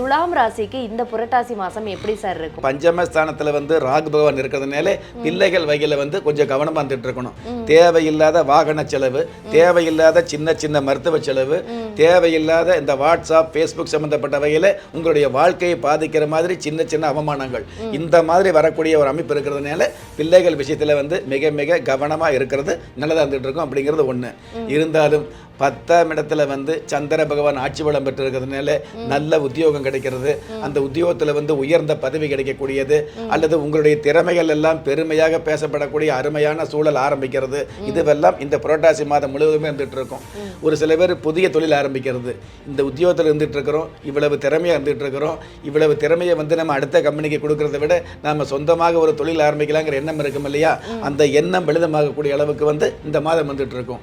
துலாம் ராசிக்கு இந்த புரட்டாசி மாசம் எப்படி சார் இருக்கும்? பஞ்சமஸ்தானத்துல வந்து ராகு பகவான் இருக்கிறதுனால பிள்ளைகள் வகையில வந்து கொஞ்சம் கவனமா இருந்துட்டு இருக்கணும். தேவையில்லாத வாகன செலவு தேவையில்லாத சின்ன சின்ன மருத்துவ செலவு தேவையில்லாத இந்த வாட்ஸ்அப் ஃபேஸ்புக் சம்பந்தப்பட்ட வகையில உங்களுடைய வாழ்க்கையை பாதிக்கிற மாதிரி சின்ன சின்ன அவமானங்கள். இந்த மாதிரி வரக்கூடிய ஒரு அமைப்பு இருக்கிறதுனால பிள்ளைகள் விஷயத்துல வந்து மிக மிக கவனமா இருக்கிறது நல்லதா இருந்துட்டு இருக்கும் அப்படிங்கிறது ஒண்ணு. இருந்தாலும் பத்தாம் இடத்துல வந்து சந்திர பகவான் ஆட்சி பலம் பெற்றிருக்கிறதுனால நல்ல உத்தியோகம் கிடைக்கிறது. அந்த உத்தியோகத்தில் வந்து உயர்ந்த பதவி கிடைக்கக்கூடியது. அல்லது உங்களுடைய திறமைகள் எல்லாம் பெருமையாக பேசப்படக்கூடிய அருமையான சூழல் ஆரம்பிக்கிறது. இதுவெல்லாம் இந்த புரட்டாசி மாதம் முழுவதுமே இருந்துட்டு இருக்கும் ஒரு சில பேர் புதிய தொழில் ஆரம்பிக்கிறது. இந்த உத்தியோகத்தில் இருந்துட்டு இருக்கிறோம் இவ்வளவு திறமையாக இருந்துட்டு இருக்கிறோம் இவ்வளவு திறமையை வந்து நம்ம அடுத்த கம்பெனிக்கு கொடுக்கறத விட நம்ம சொந்தமாக ஒரு தொழில் ஆரம்பிக்கலாங்கிற எண்ணம் இருக்கும் இல்லையா? அந்த எண்ணம் பலிதமாகக்கூடிய அளவுக்கு வந்து இந்த மாதம் வந்துட்டு இருக்கும்